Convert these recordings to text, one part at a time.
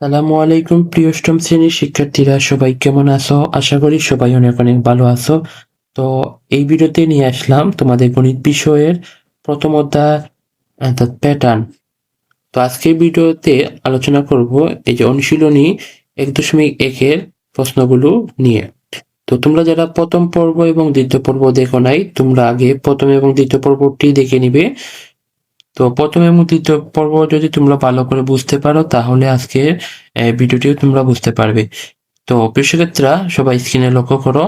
সালামু আলাইকুম, প্রিয় অষ্টম শ্রেণির শিক্ষার্থীরা, সবাই কেমন আছো? আশা করি সবাই অনেক অনেক ভালো আছো। তো এই ভিডিওতে নিয়ে আসলাম তোমাদের গণিত বিষয়ের প্রথম অধ্যায় অর্থাৎ প্যাটার্ন তো আজকের ভিডিওতে আলোচনা করব এই যে অনুশীলনী এক দশমিক একের প্রশ্নগুলো নিয়ে। তো তোমরা যারা প্রথম পর্ব এবং দ্বিতীয় পর্ব দেখো নাই, তোমরা আগে প্রথম এবং দ্বিতীয় পর্বটি দেখে নিবে। তো প্রথম এবং তৃতীয় পর্ব যদি তোমরা ভালো করে বুঝতে পারো, তাহলে আজকের ভিডিওটিও তোমরা বুঝতে পারবে। তো প্রিয় শিক্ষার্থীরা সবাই স্ক্রিনে লক্ষ্য করো।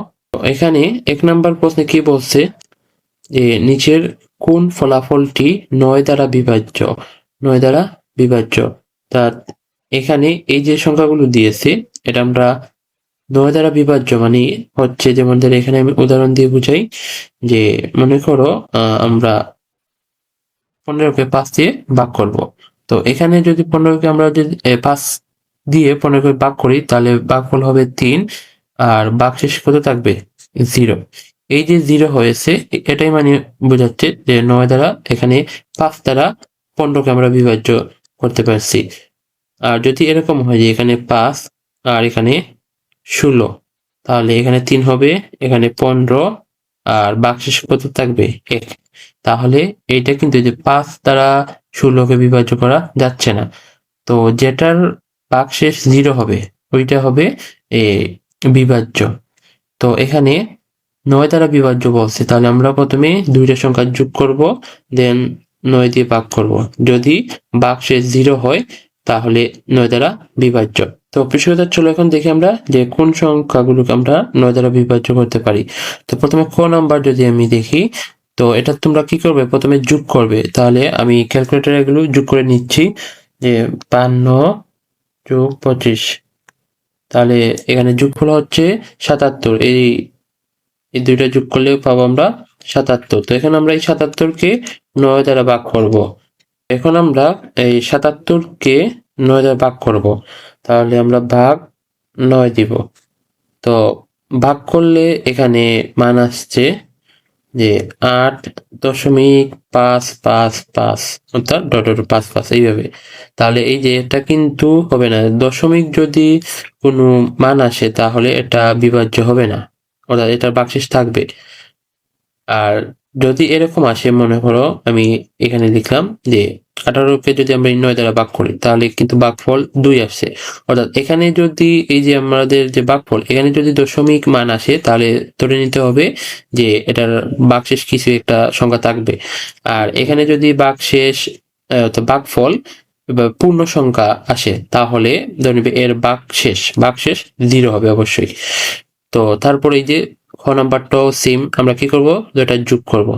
এখানে এক নম্বর প্রশ্নে কি বলছে? যে নিচের কোন ফলাফলটি নয় দ্বারা বিভাজ্য? নয় দ্বারা বিভাজ্য। তা এখানে এই যে সংখ্যাগুলো দিয়েছে, এটা আমরা নয় দ্বারা বিভাজ্য মানে হচ্ছে যেমন ধরো এখানে আমি উদাহরণ দিয়ে বুঝাই, যে মনে করো আমরা পনেরোকে পাঁচ দিয়ে ভাগ করব। তো এখানে যদি পনেরোকে আমরা যদি পাঁচ দিয়ে পনেরোকে ভাগ করি, তাহলে ভাগফল হবে তিন, আর ভাগ শেষ কত থাকবে? জিরো। এই যে জিরো হয়েছে এটাই মানে বোঝাচ্ছে যে নয় দ্বারা এখানে পাঁচ দ্বারা পনেরোকে আমরা বিভাজ্য করতে পারছি। আর যদি এরকম হয় যে এখানে পাঁচ, আর এখানে ষোলো, তাহলে এখানে তিন হবে, এখানে পনেরো, আর বাক্সেস কত থাকবে? এক। তাহলে এইটা কিন্তু এই যে পাঁচ দ্বারা ষোলোকে বিভাজ্য করা যাচ্ছে না। তো যেটার বাক্সেস জিরো হবে, ওইটা হবে এ বিভাজ্য। তো এখানে নয় দ্বারা বিভাজ্য বলছে, তাহলে আমরা প্রথমে দুইটা সংখ্যা যোগ করব দেন নয় দিয়ে ভাগ করব। যদি বাক্সেস জিরো হয়, তাহলে নয় দ্বারা বিভাজ্য। তো পৃষ্ঠতা চলো এখন দেখি আমরা যে কোন সংখ্যাগুলোকে আমরা নয় দ্বারা বিভাজ্য করতে পারি। তো প্রথমে ক নাম্বার যদি আমি দেখি তো এটা তোমরা কি করবে? প্রথমে যোগ করবে। তাহলে আমি ক্যালকুলেটর এগুলো যোগ করে নিচ্ছি যে বান্ন যোগ পঁচিশ। তাহলে এখানে যোগফল হচ্ছে সাতাত্তর। এই এই দুইটা যোগ করলে পাবো আমরা সাতাত্তর। তো এখানে আমরা এই সাতাত্তরকে নয় দ্বারা ভাগ করব। এখন আমরা এই সাতাত্তরকে নয় দ্বারা ভাগ করব। তাহলে আমরা ভাগ নয় দিব। তো ভাগ করলে এখানে মান আসছে যে আট দশমিক পাঁচ পাঁচ পাঁচ, অর্থাৎ ডট ডট পাঁচ পাঁচ, এইভাবে। তাহলে এই যে এটা কিন্তু হবে না। দশমিক যদি কোনো মান আসে, তাহলে এটা বিভাজ্য হবে না। অর্থাৎ এটার বাকশেষ থাকবে। আর যদি এরকম আসে, মনে করো আমি এখানে লিখলাম যে আঠারোকে যদি আমরা নয় দ্বারা ভাগ করি তাহলে কিন্তু ভাগফল দুই আসছে অর্থাৎ এখানে যদি এই যে আমাদের যে ভাগফল এখানে যদি দশমিক মান আসে তাহলে ধরে নিতে হবে যে এটার বাকশেষ কিছু একটা সংখ্যা থাকবে। আর এখানে যদি বাকশেষ আহ, অর্থাৎ ভাগফল বা পূর্ণ সংখ্যা আসে তাহলে ধরে নিবে এর বাকশেষ বাকশেষ জিরো হবে অবশ্যই। তো তারপরে এই যে খ নাম্বারটাও সেম আমরা কি করব? দুটা যোগ করব।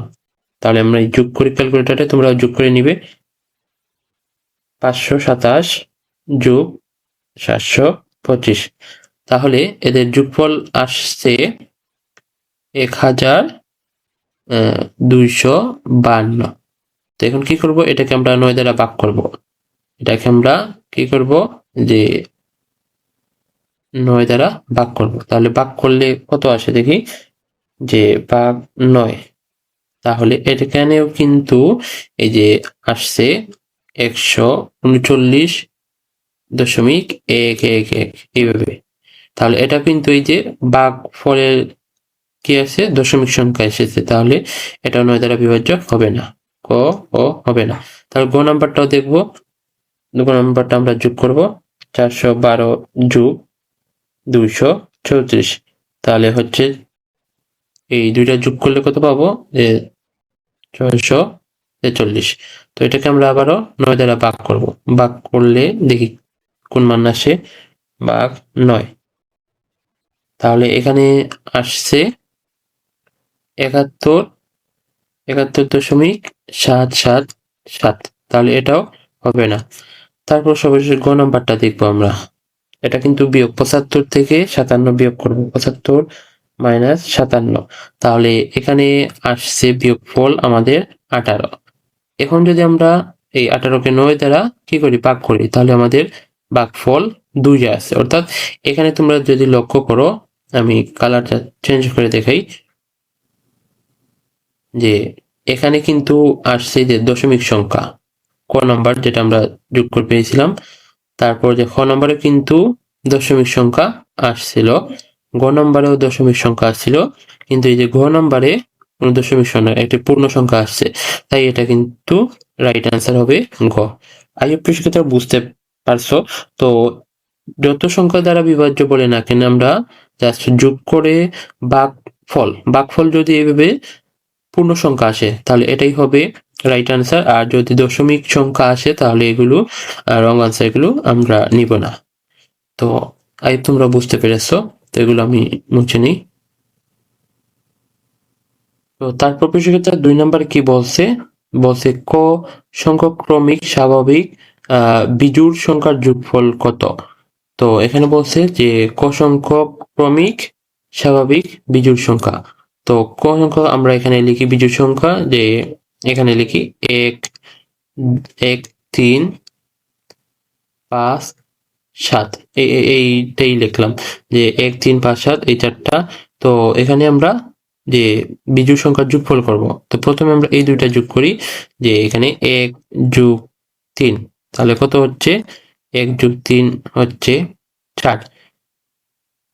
তাহলে আমরা যোগ করি ক্যালকুলেটারে তোমরা যোগ করে নিবে। পাঁচশো সাতাশ যোগ সাতশো পঁচিশ। তাহলে এদের যোগফল আসছে এক হাজার দুইশো বান্ন। তো এখন কি করব? এটাকে আমরা নয় দ্বারা ভাগ করব। এটাকে আমরা কি করব? যে নয় দ্বারা ভাগ করব। তাহলে ভাগ করলে কত আসে দেখি? যে ভাগ নয়। তাহলে এখানেও কিন্তু এই যে আসছে একশো উনচল্লিশ দশমিক এক এক এক। এইভাবে। তাহলে এটা কিন্তু এই যে ভাগ ফলের কি আছে? দশমিক সংখ্যা এসেছে। তাহলে এটা নয় দ্বারা বিভাজ্য হবে না। ক, ও হবে না। তাহলে গ নাম্বারটাও দেখব। গ নাম্বারটা আমরা যোগ করব। চারশো বারো যোগ দুইশো চৌত্রিশ। তাহলে হচ্ছে এই দুইটা যোগ করলে কত পাবো? যে ছয়শো ছেচল্লিশ তো এটাকে আমরা আবারও নয় দ্বারা ভাগ করব। ভাগ করলে দেখি কোন মান আসে? ভাগ নয়। তাহলে এখানে আসছে একাত্তর একাত্তর দশমিক সাত সাত সাত। তাহলে এটাও হবে না। তারপর সর্বশেষ গ নাম্বারটা দেখব আমরা। এটা কিন্তু বিয়োগ পঁচাত্তর থেকে সাতান্ন বিয়োগ করব। পঁচাত্তর মাইনাস সাতান্ন। তাহলে এখানে আসছে বিয়োগফল আমাদের আঠারো। এখন যদি আমরা এই আঠারোকে নয় দ্বারা কি করি, ভাগ করি, তাহলে আমাদের ভাগফল দুই আছে। অর্থাৎ এখানে তোমরা যদি লক্ষ্য করো, আমি কালারটা চেঞ্জ করে দেখাই, যে এখানে কিন্তু আসছে যে দশমিক সংখ্যা, ক নম্বর যেটা আমরা যোগ করে পেয়েছিলাম, তারপর যে খ নম্বরে কিন্তু দশমিক সংখ্যা আসছিল, গ নম্বরেও দশমিক সংখ্যা আসছিল, কিন্তু এই যে ঘ নম্বরে দশমিক সংখ্যা একটি পূর্ণ সংখ্যা আসছে। তাই এটা কিন্তু রাইট অ্যান্সার হবে ঘ। হোপ শিক্ষার্থীরা বুঝতে পারছ? তো যত সংখ্যা দ্বারা বিভাজ্য বলে না কেন আমরা জাস্ট যোগ করে বাঘ ফল বাঘফল যদি এভাবে পূর্ণ সংখ্যা আসে, তাহলে এটাই হবে রাইট আনসার আর যদি দশমিক সংখ্যা আসে, তাহলে এগুলো রং আনসার এগুলো আমরা নিব না। তো আই তোমরা বুঝতে পেরেছ? তো এগুলো আমি মুছে নিই। তো তারপর শিক্ষার্থীরা দুই নাম্বার কি বলছে? বলছে ক সংখ্যক ক্রমিক স্বাভাবিক বিজোড় সংখ্যার যোগফল কত? তো এখানে বলছে যে ক সংখ্যক ক্রমিক স্বাভাবিক বিজুর সংখ্যা। তো ক সংখ্যা আমরা এখানে লিখি বিজুর সংখ্যা, যে এখানে লিখি এক এক, তিন, পাঁচ, সাত। এই এই- এইটাই লিখলাম যে এক, তিন, পাঁচ, সাত, এই চারটা। তো এখানে আমরা যে বিজোড় সংখ্যার যোগফল করব। তো প্রথমে আমরা এই দুইটা যোগ করি যে এখানে এক যোগ তিন। তাহলে কত হচ্ছে? এক যোগ তিন হচ্ছে চার।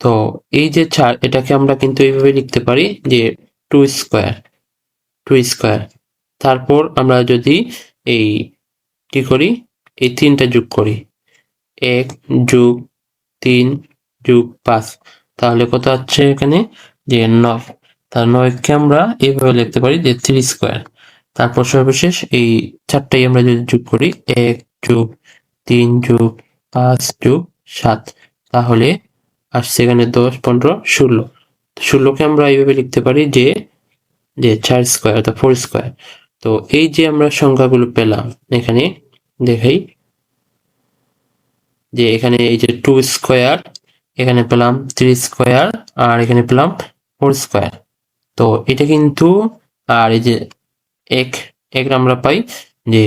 তো এই যে চার, এটাকে আমরা কিন্তু এইভাবে লিখতে পারি যে টু স্কোয়ার টু স্কোয়ার তারপর আমরা যদি এই কি করি? এই তিনটা যোগ করি। এক যোগ তিন যোগ পাঁচ। তাহলে কত হচ্ছে এখানে? যে নয়। তার নয়কে আমরা এইভাবে লিখতে পারি যে থ্রি স্কোয়ার। তারপর সর্বশেষ এই চারটাই আমরা যদি যোগ করি, এক যোগ তিন যোগ পাঁচ যোগ সাত, তাহলে আসছে এখানে দশ, পনেরো, ষোলো। ষোলোকে আমরা এইভাবে লিখতে পারি যে যে চার স্কোয়ার অর্থাৎ ফোর স্কোয়ার। তো এই যে আমরা সংখ্যাগুলো পেলাম, এখানে দেখাই যে এখানে এই যে টু স্কোয়ার, এখানে পেলাম থ্রি স্কোয়ার আর এখানে পেলাম ফোর স্কোয়ার। তো এটা কিন্তু, আর এই যে এক এক আমরা পাই যে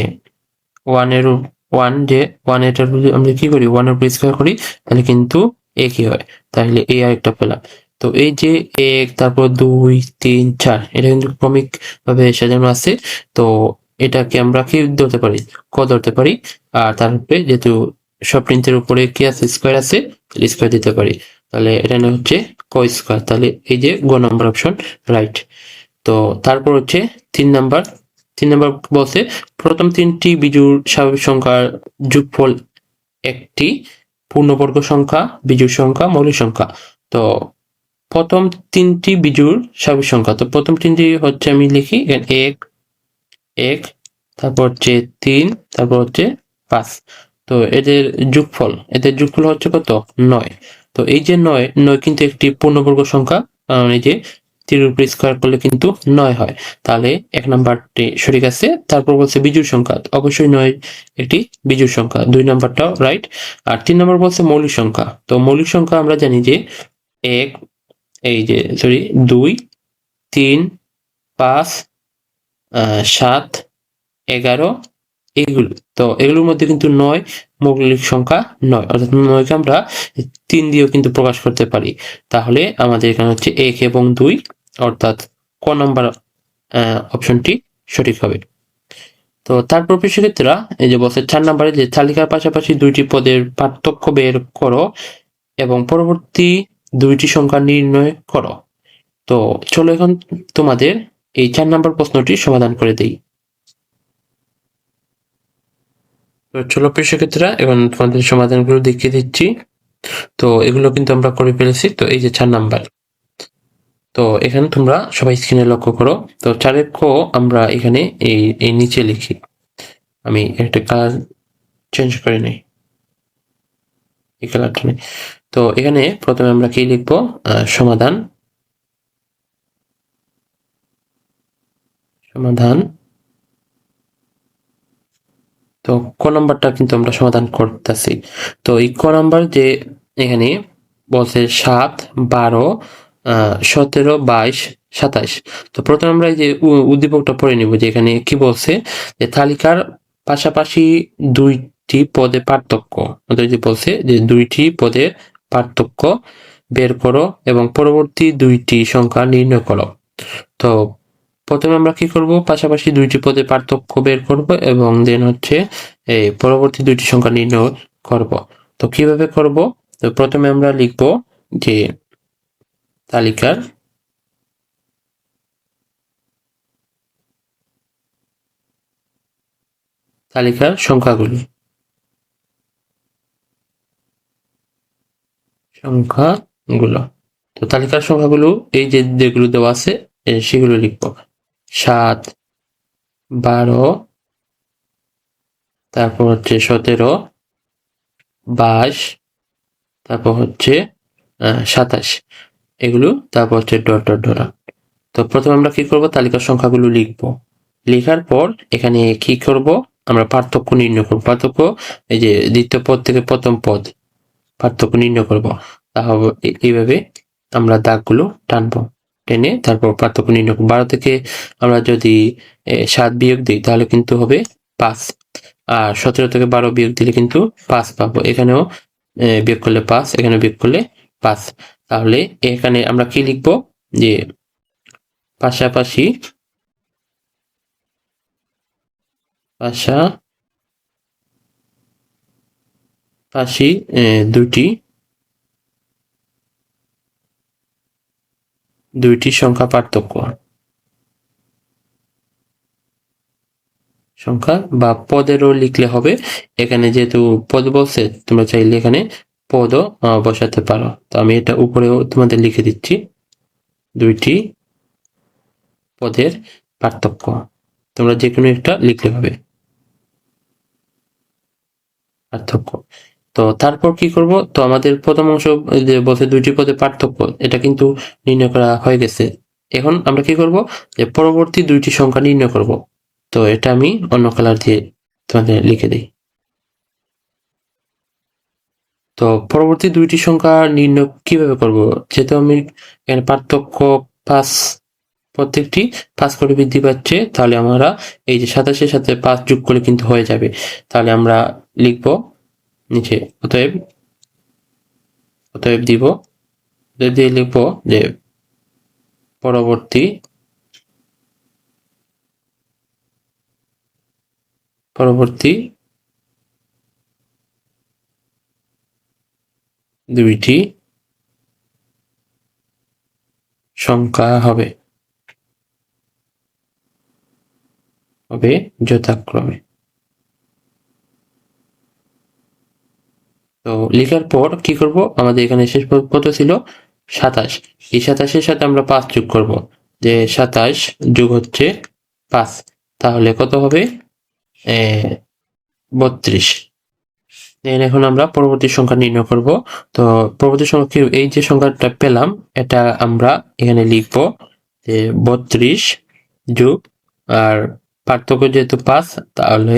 ওয়ানের ওয়ান যে ওয়ান এটার আমরা কি করি ওয়ানের উপর স্কোয়ার করি, তাহলে কিন্তু একই হয়। তাহলে এই আরেকটা পেলাম। তো এই যে এক, তারপর দুই, তিন, চার, এটা কিন্তু ক্রমিক ভাবে সাজানো আছে। তো এটাকে আমরা কি ধরতে পারি? ক ধরতে পারি? আর তারপরে যেহেতু সব প্রিন্টের উপরে কি আছে? স্কোয়ার আছে স্কোয়ার দিতে পারি। তাহলে এটা হচ্ছে ক স্কোয়ার তাহলে এই যে গ নাম্বার অপশন রাইট তো তারপর হচ্ছে তিন নাম্বার তিন নাম্বার বলছে, প্রথম তিনটি বিজুর স্বাভাবিক সংখ্যার যোগফল একটি, পূর্ণবর্গ সংখ্যা বিজুর সংখ্যা, মৌলিক সংখ্যা। তো প্রথম তিনটি বিজুর স্বাভাবিক সংখ্যা, তো প্রথম তিনটি হচ্ছে আমি লিখি এক এক, তারপর হচ্ছে তিন, তারপর হচ্ছে পাঁচ। তো এদের যোগফল এদের যোগফল হচ্ছে কত? নয়। তো এই যে নয় নয় কিন্তু একটি পূর্ণবর্গ সংখ্যা কারণ এই যে তিনের উপরে স্কোয়ার করলে কিন্তু নয় হয়। তাহলে এক নাম্বারটি সঠিক আছে। তারপর বলছে বিজুর সংখ্যা অবশ্যই নয় একটি বিজুর সংখ্যা, দুই নাম্বারটাও রাইট আর তিন নাম্বার বলছে মৌলিক সংখ্যা, তো মৌলিক সংখ্যা আমরা জানি যে এক, এই যে সরি দুই, তিন, পাঁচ সাত, এগারো, এগুলো। তো এগুলোর মধ্যে কিন্তু নয় মৌলিক সংখ্যা নয়। অর্থাৎ নয়কে আমরা তিন দিয়েও কিন্তু প্রকাশ করতে পারি। তাহলে আমাদের এখানে হচ্ছে এক এবং দুই, অর্থাৎ ক নম্বর অপশনটি সঠিক হবে। তো তারপর শিক্ষার্থীরা এই যে বলছে চার নম্বরে যে তালিকার পাশাপাশি দুইটি পদের পার্থক্য বের করো এবং পরবর্তী দুইটি সংখ্যা নির্ণয় করো। তো চলো এখন তোমাদের এই চার নম্বর প্রশ্নটি সমাধান করে দেই তো চলো শিক্ষার্থীরা এখন তোমাদের সমাধানগুলো দেখিয়ে দিচ্ছি। তো এগুলো কিন্তু আমরা করে ফেলেছি। তো এই যে চার নাম্বার। তো এখানে তোমরা সবাই স্ক্রিনে লক্ষ্য করো। তো চারের ক আমরা এখানে এই এই নিচে লিখি। আমি একটা কালার চেঞ্জ করে নিই। এই কালারটা নেই। তো এখানে প্রথমে আমরা কি লিখব? সমাধান। সমাধান। তো ক নাম্বারটা কিন্তু আমরা সমাধান করতেছি। তো এই ক নাম্বার যে এখানে বলছে সাত, বারো সতেরো, বাইশ, সাতাইশ। তো প্রথমে আমরা এই যে উদ্দীপকটা পড়ে নিব যে এখানে কি বলছে যে তালিকার পাশাপাশি দুইটি পদে পার্থক্য। যে বলছে যে দুইটি পদের পার্থক্য বের করো এবং পরবর্তী দুইটি সংখ্যা নির্ণয় করো। তো প্রথমে আমরা কি করব? পাশাপাশি দুইটি পদে পার্থক্য বের করব এবং দেন হচ্ছে এই পরবর্তী দুইটি সংখ্যা নির্ণয় করব। তো কীভাবে করব? তো প্রথমে আমরা লিখব যে তালিকার তালিকার সংখ্যাগুলো। সংখ্যাগুলো। তো তালিকার সংখ্যাগুলো এই যে যেগুলো দেওয়া আছে সেগুলো লিখব। সাত, বারো, তারপর হচ্ছে সতেরো, বাইশ, তারপর হচ্ছে সাতাশ। এগুলো, তারপর হচ্ছে ডট ডট ডট তো প্রথমে আমরা কি করব? তালিকার সংখ্যাগুলো লিখব। লেখার পর এখানে কি করব? আমরা পার্থক্য নির্ণয় করব। পার্থক্য, এই যে দ্বিতীয় পদ থেকে প্রথম পদ, পার্থক্য নির্ণয় করব। তাহলে এইভাবে আমরা দাগগুলো টানবো। টেনে তারপর পার্থক্য নির্ণয় বারো থেকে আমরা যদি সাত বিয়োগ দিই, তাহলে কিন্তু হবে পাঁচ। আর সতেরো থেকে বারো বিয়োগ দিলে কিন্তু পাঁচ পাবো। এখানেও বিয়োগ করলে পাঁচ এখানে বিয়োগ করলে পাঁচ। তাহলে এখানে আমরা কি লিখব? যে পাশাপাশি পাশা পাশি দুটি দুইটি সংখ্যা পার্থক্য। সংখ্যা বা পদেরও লিখলে হবে, এখানে যেহেতু পদ বলছে, তোমরা চাইলে এখানে পদও বসাতে পারো। তো আমি এটা উপরেও তোমাদের লিখে দিচ্ছি। দুইটি পদের পার্থক্য। তোমরা যে কোনো একটা লিখলে হবে। পার্থক্য। তো তারপর কি করব? তো আমাদের প্রথম অংশ যে বলছে দুইটি পদে পার্থক্য, এটা কিন্তু নির্ণয় করা হয়ে গেছে। এখন আমরা কি করব? যে পরবর্তী দুইটি সংখ্যা নির্ণয় করব। তো এটা আমি অন্য কালার দিয়ে তোমাদের লিখে দিই। তো পরবর্তী দুইটি সংখ্যা নির্ণয় কীভাবে করব? যেহেতু আমি এখানে পার্থক্য পাঁচ, প্রত্যেকটি পাঁচ করে বৃদ্ধি পাচ্ছে, তাহলে আমরা এই যে সাতাশের সাথে পাঁচ যোগ করলে কিন্তু হয়ে যাবে। তাহলে আমরা লিখব নিচে অতএব অতএব দিব, অতএব দিয়ে লিখব যে, পরবর্তী পরবর্তী দুইটি সংখ্যা হবে হবে যথাক্রমে। তো লেখার পর কি করব? আমাদের এখানে শেষ কত ছিল সাতাশ। এই সাতাশের সাথে আমরা পাঁচ যোগ করব। যে সাতাশ যোগ হচ্ছে পাঁচ। তাহলে কত হবে? বত্রিশ। এখন আমরা পরবর্তী সংখ্যা নির্ণয় করব। তো পরবর্তী সংখ্যা এই যে সংখ্যাটা পেলাম, এটা আমরা এখানে লিখব যে বত্রিশ যোগ আর পার্থক্য যেহেতু পাঁচ, তাহলে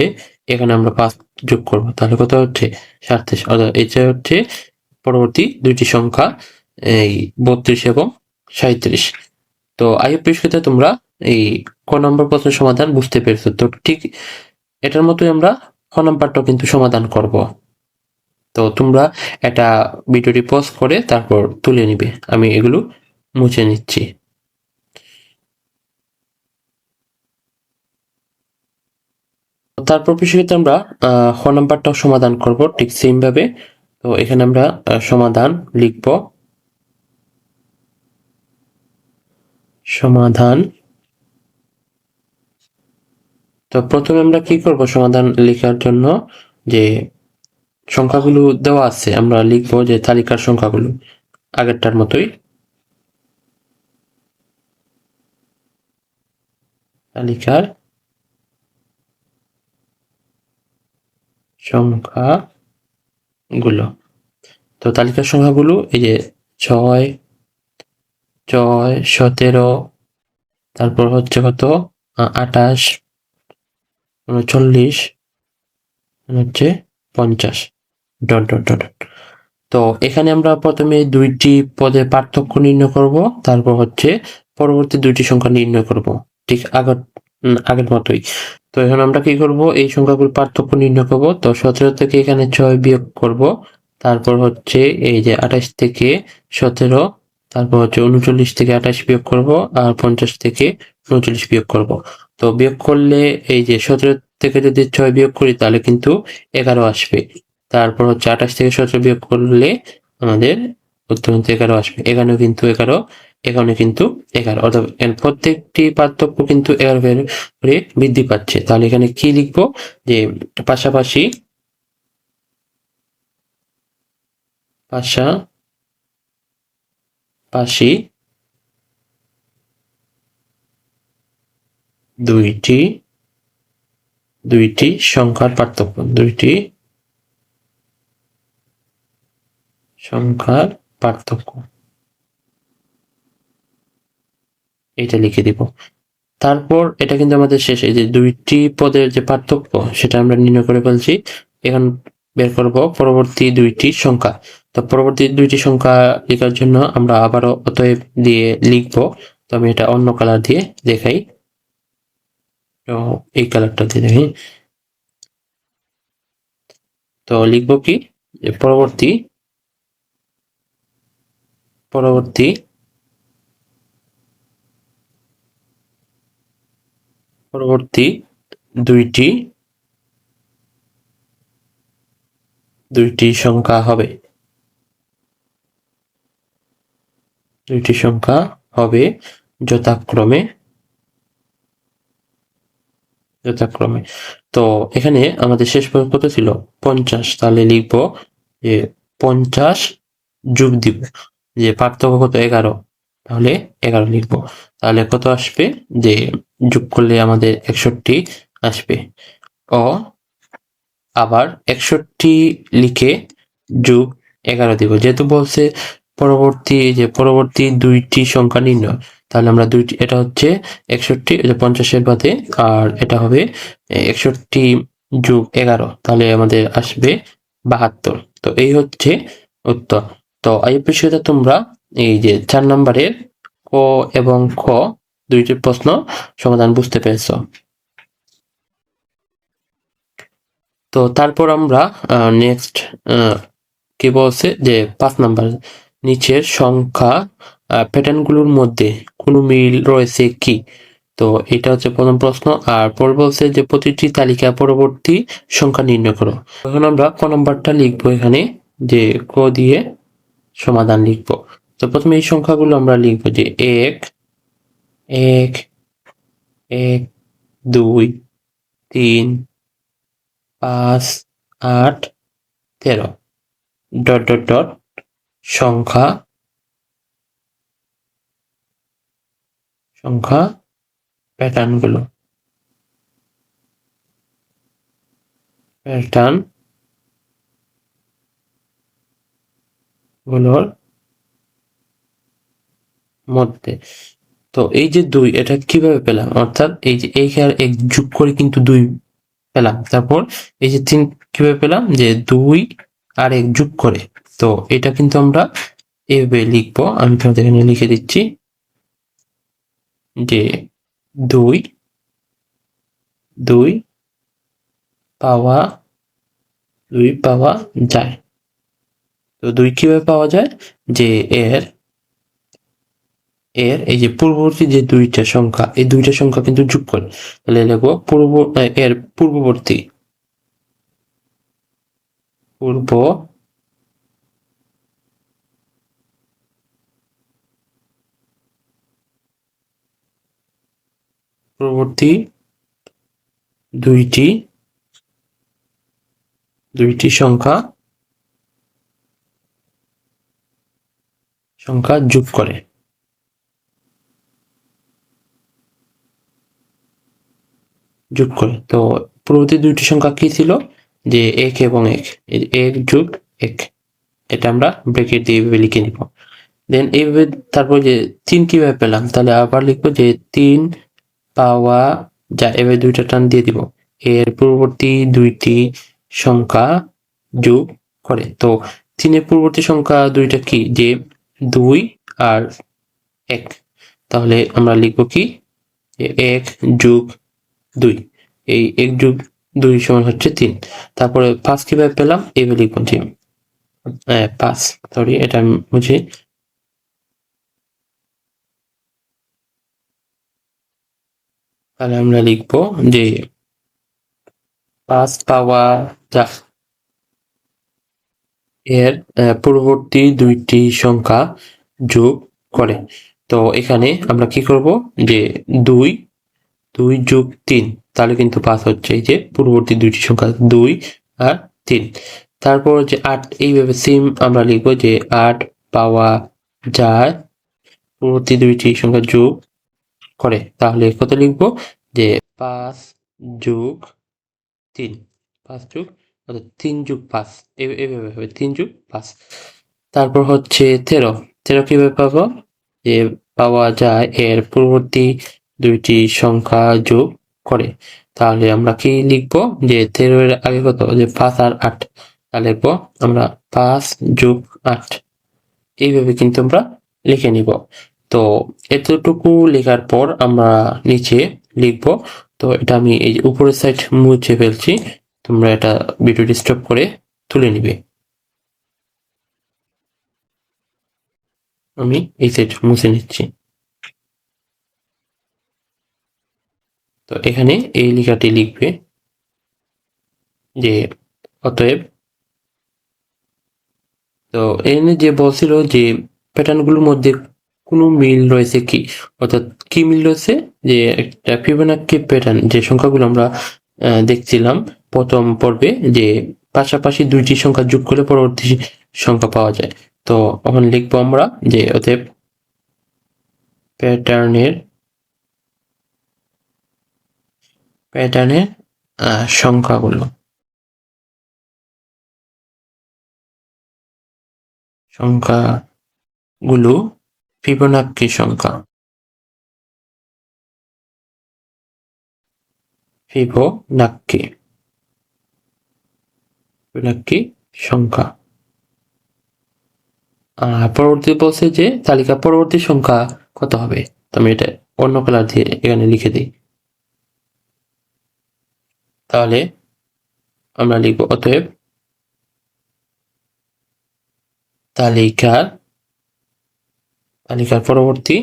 এখানে আমরা পাঁচ যোগ করব। তাহলে কত হচ্ছে? সাতত্রিশ। অর্থাৎ এটা হচ্ছে পরবর্তী দুইটি সংখ্যা, এই বত্রিশ এবং সাঁত্রিশ তো আইএফ পরিষ্কৃতে তোমরা এই ক নম্বর প্রশ্নের সমাধান বুঝতে পেরেছ। তো ঠিক এটার মতোই আমরা খ নম্বরটাও কিন্তু সমাধান করব। তো তোমরা এটা ভিডিওটি পজ করে তারপর তুলে নিবে। আমি এগুলো মুছে নিচ্ছি। তারপর বিষয়তে আমরা খ নাম্বারটাও সমাধান করব ঠিক সেম ভাবে তো এখানে আমরা সমাধান লিখব। সমাধান। তো প্রথমে আমরা কি করব সমাধান লেখার জন্য? যে সংখ্যাগুলো দেওয়া আছে, আমরা লিখব যে তালিকার সংখ্যাগুলো আগেরটার মতোই। তালিকার সংখ্যাগুলো তো তালিকার সংখ্যাগুলো এই যে ছয় ছয়, সতেরো, তারপর হচ্ছে কত? আঠাশ উনচল্লিশ হচ্ছে পঞ্চাশ। Dot dot dot. তো এখানে আমরা প্রথমে দুইটি পদের পার্থক্য নির্ণয় করব, তারপর হচ্ছে পরবর্তী দুইটি সংখ্যা নির্ণয় করব। ঠিক আগের আগের মতোই। তো এখন আমরা কি করব? এই সংখ্যাগুলো পার্থক্য নির্ণয় করব। তো সতেরো থেকে এখানে ছয় বিয়োগ করব। তারপর হচ্ছে এই যে আঠাশ থেকে সতেরো, তারপর হচ্ছে উনচল্লিশ থেকে আঠাশ বিয়োগ করব আর পঞ্চাশ থেকে উনচল্লিশ বিয়োগ করব। তো বিয়োগ করলে এই যে সতেরো থেকে যদি ছয় বিয়োগ করি তাহলে কিন্তু এগারো আসবে। তারপর হচ্ছে আঠাশ থেকে সতেরো বিয়োগ করলে আমাদের উত্তর এগারো আসবে। এখানেও কিন্তু এগারো এখানে কিন্তু এগারো, অর্থাৎ প্রত্যেকটি পার্থক্য কিন্তু এগারো করে বৃদ্ধি পাচ্ছে। তাহলে এখানে কি লিখব? যে পাশাপাশি পাশা পাশি দুইটি দুইটি সংখ্যার পার্থক্য, দুইটি সংখ্যার পার্থক্য। এটা লিখে দিব। তারপর এটা কিন্তু আমাদের শেষ। যে দুইটি পদের যে পার্থক্য, সেটা আমরা নির্ণয় করে ফেলছি। এখন বের করব পরবর্তী দুইটি সংখ্যা। তো পরবর্তী দুইটি সংখ্যা লেখার জন্য আমরা আবারও অতএব দিয়ে লিখব। তো আমি এটা অন্য কালার দিয়ে দেখাই। তো এই কালারটা দিয়ে দেখি। তো লিখব কি? পরবর্তী পরবর্তী পরবর্তী দুইটি দুইটি সংখ্যা হবে। দুইটি সংখ্যা হবে যথাক্রমে যথাক্রমে। তো এখানে আমাদের শেষ পর্যন্ত কত ছিল? পঞ্চাশ। তাহলে লিখব যে পঞ্চাশ যোগ দিব, যে পার্থক্য কত? এগারো। তাহলে এগারো লিখব। তাহলে কত আসবে? যে যোগ করলে আমাদের একষট্টি আসবে। ও আবার একষট্টি লিখে যোগ এগারো দিব। যেহেতু বলছে পরবর্তী যে পরবর্তী দুইটি সংখ্যা নির্ণয়, তাহলে আমরা দুইটি, এটা হচ্ছে একষট্টি পঞ্চাশের বাদে, আর এটা হবে একষট্টি যোগ এগারো, তাহলে আমাদের আসবে বাহাত্তর। তো এই হচ্ছে উত্তর। তো এই তোমরা এই যে চার নম্বরের ক এবং খ দুইটি প্রশ্ন সমাধান বুঝতে পেরেছ। তো তারপর আমরা নেক্সট কি বলছে? যে পাঁচ নাম্বার, নিচের সংখ্যা প্যাটার্নগুলোর মধ্যে কোনো মিল রয়েছে কি? তো এটা হচ্ছে প্রথম প্রশ্ন। আর পর বলছে যে প্রতিটি তালিকা পরবর্তী সংখ্যা নির্ণয় করো। এখন আমরা ক নম্বরটা লিখব এখানে, যে ক দিয়ে সমাধান লিখব। তো প্রথমে এই সংখ্যাগুলো আমরা লিখব যে এক এক এক, দুই, তিন, পাঁচ, আট, তেরো। ডট ডট ডট, সংখ্যা সংখ্যা প্যাটার্নগুলো। প্যাটার্নগুলোর মধ্যে। তো এই যে দুই, এটা কীভাবে পেলাম? অর্থাৎ এই যে এই আর এক যোগ করে কিন্তু দুই পেলাম। তারপর এই যে তিন কীভাবে পেলাম? যে দুই আর এক যোগ করে। তো এটা কিন্তু আমরা এভাবে লিখব। আমি তোমাদের এখানে লিখে দিচ্ছি যে দুই দুই পাওয়া দুই পাওয়া যায়। তো দুই কীভাবে পাওয়া যায়? যে এর এর এই যে পূর্ববর্তী যে দুইটা সংখ্যা, এই দুইটা সংখ্যা কিন্তু যোগ করে। তাহলে লিখব পূর্ব এর পূর্ববর্তী। পূর্ব পূর্ববর্তী দুইটি দুইটি সংখ্যা সংখ্যা যোগ করে। যোগ করে। তো পূর্ববর্তী দুইটি সংখ্যা কি ছিল? যে এক এবং এক। এক যোগ এক। এটা আমরা ব্রেকেট দিয়ে লিখে নিব। দেন এইভাবে তারপর যে তিন কীভাবে পেলাম? তাহলে আবার লিখব যে তিন পাওয়া যা এভাবে দুইটা টান দিয়ে দিব। এর পূর্ববর্তী দুইটি সংখ্যা যোগ করে। তো তিনের পূর্ববর্তী সংখ্যা দুইটা কি? যে দুই আর এক। তাহলে আমরা লিখব কি? এক যোগ দুই। এই এক যোগ দুই সমান হচ্ছে তিন। তারপরে পাঁচ কীভাবে পেলাম? এইভাবে লিখব হ্যাঁ পাঁচ। সরি এটা বুঝি। তাহলে আমরা লিখব যে পাঁচ পাওয়া যা এর পূর্ববর্তী দুইটি সংখ্যা যোগ করে। তো এখানে আমরা কি করব? যে দুই দুই যোগ তিন, তাহলে কিন্তু পাঁচ হচ্ছে এই যে পূর্ববর্তী দুইটি সংখ্যা দুই আর তিন। তারপর যে আট, এইভাবে সেম আমরা লিখব যে আট পাওয়া যায় পূর্ববর্তী দুইটি সংখ্যা যোগ করে। তাহলে কত লিখব? যে পাঁচ যোগ তিন, পাঁচ যোগ, অর্থাৎ তিন যোগ পাঁচ এই- এইভাবে হবে, তিন যোগ পাঁচ। তারপর হচ্ছে তেরো তেরো কীভাবে পাবো? যে পাওয়া যায় এর পূর্ববর্তী দুইটি সংখ্যা যোগ করে। তাহলে আমরা কি লিখব? যে তেরো এর আগে কত? যে পাঁচ আর আট। তাহলে লিখব আমরা পাঁচ যোগ আট। এইভাবে কিন্তু আমরা লিখে নিব। তো এতটুকু লেখার পর আমরা নিচে লিখব। তো এটা আমি এই উপরের সাইড মুছে ফেলছি। তোমরা এটা ভিডিওটি স্টপ করে তুলে নিবে। আমি এই সাইড মুছে নিচ্ছি। তো এখানে এই লেখাটি লিখবে যে, অতএব, তো এখানে যে বলছিল যে প্যাটার্নগুলোর মধ্যে কোনো মিল রয়েছে কি? অর্থাৎ কি মিল রয়েছে? যে একটা ফিবোনাক্কি প্যাটার্ন, যে সংখ্যাগুলো আমরা দেখছিলাম প্রথম পর্বে, যে পাশাপাশি দুইটি সংখ্যা যোগ করলে পরবর্তী সংখ্যা পাওয়া যায়। তো এখন লিখব আমরা যে, অতএব, প্যাটার্নের প্যাটার্নের সংখ্যাগুলো। সংখ্যাগুলো ফিবোনাক্কি সংখ্যা। ফিবোনাক্কি। ফিবোনাক্কি সংখ্যা। পরবর্তী বলছে যে, তালিকা পরবর্তী সংখ্যা কত হবে? তো আমি এটা অন্য কালার দিয়ে এখানে লিখে দিই। তাহলে আমরা লিখব, অতএব তালিকার তালিকার পরবর্তী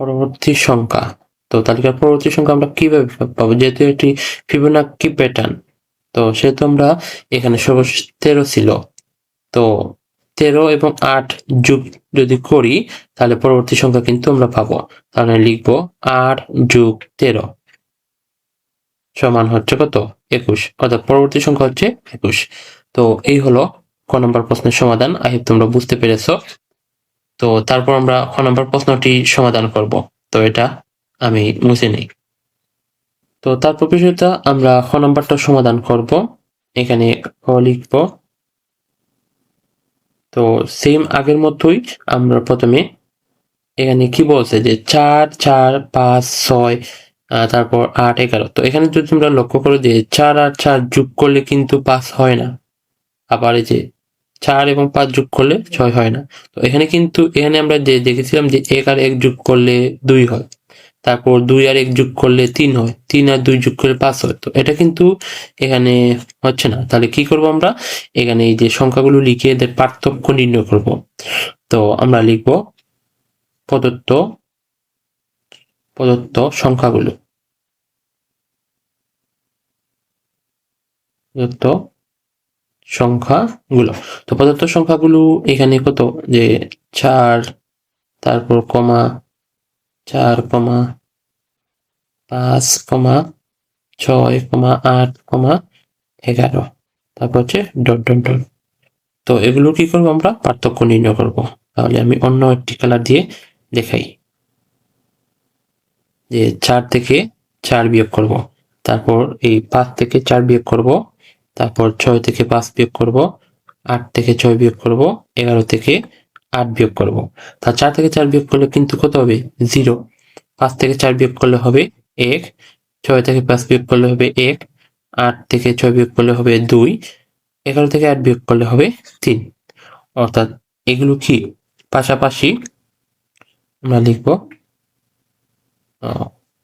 পরবর্তী সংখ্যা। তো তালিকার পরবর্তী সংখ্যা আমরা কীভাবে পাবো? যেহেতু এটি ফিবোনাক্কি প্যাটার্ন তো সেহেতু আমরা এখানে সর্বশেষ তেরো ছিল। তো তেরো এবং আট যোগ যদি করি, তাহলে পরবর্তী সংখ্যা কিন্তু আমরা পাবো। তাহলে লিখব আট যোগ তেরো সমান হচ্ছে কত? একুশ। অর্থাৎ পরবর্তী সংখ্যা হচ্ছে একুশ। তো এই হলো ক নম্বর প্রশ্নের সমাধান। আই তোমরা বুঝতে পেরেছ। তো তারপর আমরা খ নম্বর প্রশ্নটি সমাধান করব। তো এটা আমি মুছে নেই। তো তারপর বিষয়টা আমরা খ নম্বরটা সমাধান করব। এখানে লিখব তো সেম আগের মতোই আমরা প্রথমে এখানে কি বলছে যে চার চার, পাঁচ, ছয় তারপর আট, এগারো। তো এখানে যদি তোমরা লক্ষ্য করো যে চার আর চার যোগ করলে কিন্তু পাঁচ হয় না। আবার এই যে চার এবং পাঁচ যোগ করলে ছয় হয় না। তো এখানে কিন্তু, এখানে আমরা যে দেখেছিলাম যে এক আর এক যোগ করলে দুই হয়। তারপর দুই আর এক যোগ করলে তিন হয়। তিন আর দুই যোগ করলে পাঁচ হয়। তো এটা কিন্তু এখানে হচ্ছে না। তাহলে কি করব আমরা? এখানে এই যে সংখ্যাগুলো লিখে এদের পার্থক্য নির্ণয় করব। তো আমরা লিখব প্রদত্ত প্রদত্ত সংখ্যাগুলো। প্রদত্ত সংখ্যাগুলো। তো প্রদত্ত সংখ্যাগুলো এখানে কত? যে চার, তারপর কমা চার কমা, পাঁচ কমা, ছয় কমা, আট কমা, এগারো। তারপর হচ্ছে ডট ডট ডট তো এগুলো কি করব আমরা? পার্থক্য নির্ণয় করব। তাহলে আমি অন্য একটি কালার দিয়ে দেখাই। যে চার থেকে চার বিয়োগ করব। তারপর এই পাঁচ থেকে চার বিয়োগ করব। তারপর ছয় থেকে পাঁচ বিয়োগ করব। আট থেকে ছয় বিয়োগ করব। এগারো থেকে আট বিয়োগ করব। তা চার থেকে চার বিয়োগ করলে কিন্তু কত হবে? জিরো। পাঁচ থেকে চার বিয়োগ করলে হবে এক। ছয় থেকে পাঁচ বিয়োগ করলে হবে এক। আট থেকে ছয় বিয়োগ করলে হবে দুই। এগারো থেকে আট বিয়োগ করলে হবে তিন। অর্থাৎ এগুলো কি? পাশাপাশি আমরা লিখব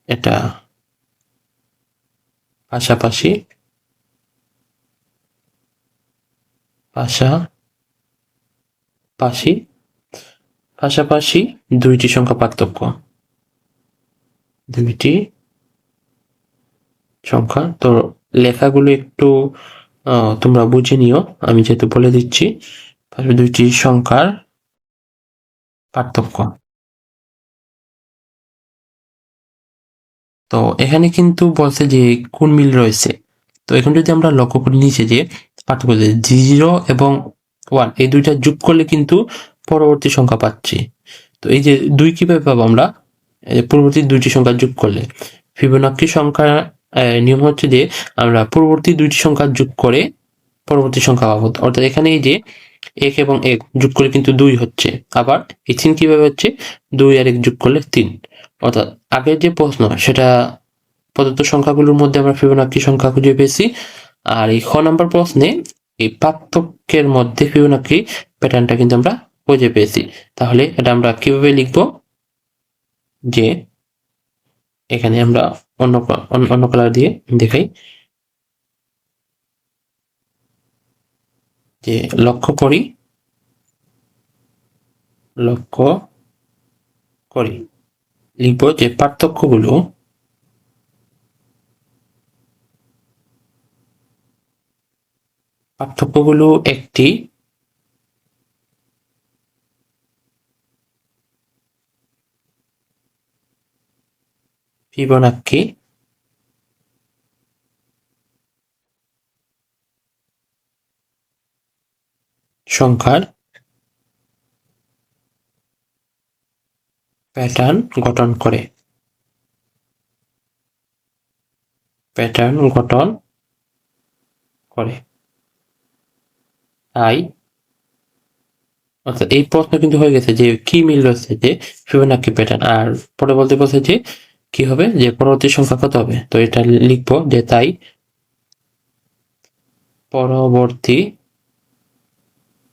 এটা পাশাপাশি পাশাপাশি পাশাপাশি দুইটি সংখ্যা পার্থক্য। দুইটি সংখ্যা। তো লেখাগুলো একটু তোমরা বুঝে নিও। আমি যেহেতু বলে দিচ্ছি দুইটি সংখ্যার পার্থক্য। তো এখানে কিন্তু বলছে যে কোন মিল রয়েছে। তো এখন যদি আমরা লক্ষ্য করি নিচে যে পার্থক্য জিরো এবং ওয়ান, এই দুইটা যোগ করলে কিন্তু পরবর্তী সংখ্যা পাচ্ছি। তো এই যে দুই কীভাবে পাবো আমরা? পূর্ববর্তী দুইটি সংখ্যা যোগ করলে। ফিবোনাক্কি সংখ্যা নিয়ম হচ্ছে যে আমরা পূর্ববর্তী দুইটি সংখ্যা যোগ করে পরবর্তী সংখ্যা পাবো। অর্থাৎ এখানে এই যে এক এবং এক যোগ করে কিন্তু দুই হচ্ছে। আবার এই তিন কীভাবে হচ্ছে? দুই আর এক যোগ করলে তিন। অর্থাৎ আগের যে প্রশ্ন, সেটা প্রদত্ত সংখ্যাগুলোর মধ্যে আমরা ফিবোনাক্কি সংখ্যা খুঁজে পেয়েছি। আর এই খ নাম্বার প্রশ্নে এই পার্থক্যের মধ্যে ফিবোনাক্কি প্যাটার্নটা কিন্তু আমরা খুঁজে পেয়েছি। তাহলে এটা আমরা কীভাবে লিখব? যে এখানে আমরা অন্য অন্য- কালার দিয়ে দেখাই। যে লক্ষ্য করি। লক্ষ্য করি। লিখব যে পার্থক্যগুলো পার্থক্যগুলো একটি ফিবোনাক্কি সংখ্যার প্যাটার্ন গঠন করে। প্যাটার্ন গঠন করে। তাই অর্থাৎ এই প্রশ্ন কিন্তু হয়ে গেছে যে কি মিল রয়েছে যে ফিবোনাক্কি প্যাটার্ন আর পরে বলতে বলছে যে কি হবে? যে পরবর্তী সংখ্যা কত হবে? তো এটা লিখব যে তাই পরবর্তী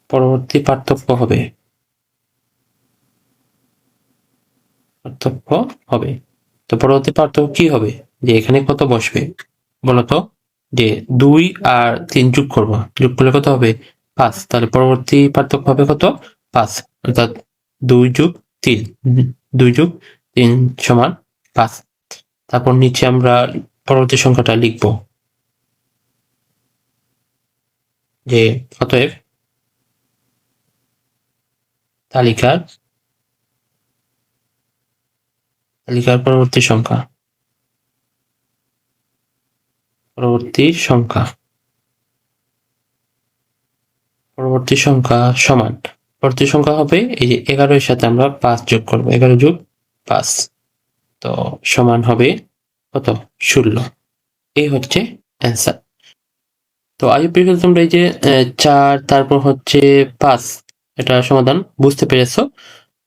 পরবর্তী পার্থক্য হবে। পার্থক্য হবে। তো পরবর্তী পার্থক্য কি হবে? যে এখানে কত বসবে? বলতো যে দুই আর তিন যোগ করব। যোগ করলে কত হবে? পাঁচ। তাহলে পরবর্তী পার্থক্য হবে কত? পাঁচ। অর্থাৎ দুই যোগ তিন। দুই যোগ তিন সমান পাঁচ তারপর নিচে আমরা পরবর্তী সংখ্যাটা লিখব। যে অতএব তালিকার তালিকার পরবর্তী সংখ্যা। পরবর্তী সংখ্যা। পরবর্তী সংখ্যা সমান। পরবর্তী সংখ্যা হবে এই যে এগারোর সাথে আমরা পাঁচ যোগ করব। এগারো যোগ পাঁচ। তো সমান হবে কত? ষোলো। এই হচ্ছে অ্যান্সার তো আই তোমরা এই যে চার, তারপর হচ্ছে পাঁচ, এটা সমাধান বুঝতে পেরেছ।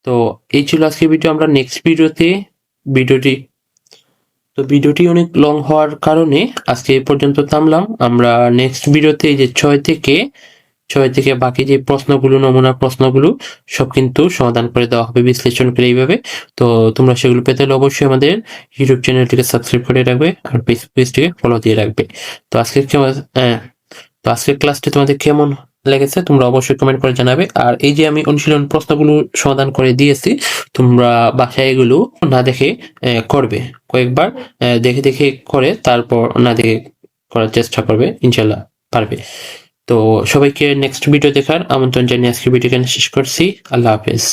তো এই ছিল আজকে ভিডিও আমরা নেক্সট ভিডিওতে ভিডিওটি তো ভিডিওটি অনেক লং হওয়ার কারণে আজকে এই পর্যন্ত থামলাম। আমরা নেক্সট ভিডিওতে এই যে ছয় থেকে ছয় থেকে বাকি যে প্রশ্নগুলো, নমুনা প্রশ্নগুলো, সব কিন্তু সমাধান করে দেওয়া হবে বিশ্লেষণ করে এইভাবে। তো তোমরা সেগুলো পেতে হলে অবশ্যই আমাদের ইউটিউব চ্যানেলটিকে সাবস্ক্রাইব করে রাখবে আর পেজটিকে ফলো দিয়ে রাখবে। তো আজকে তো আজকের ক্লাসটি তোমাদের কেমন লেগেছে তোমরা অবশ্যই কমেন্ট করে জানাবে। আর এই যে আমি অনুশীলন প্রশ্নগুলো সমাধান করে দিয়েছি, তোমরা বাসায় এগুলো না দেখে করবে। কয়েকবার দেখে দেখে করে তারপর না দেখে করার চেষ্টা করবে ইনশাল্লাহ পারবে। তো সবাইকে নেক্সট ভিডিও দেখার আমন্ত্রণ জানিয়ে আজকে ভিডিও এখানে শেষ করছি। আল্লাহ হাফেজ।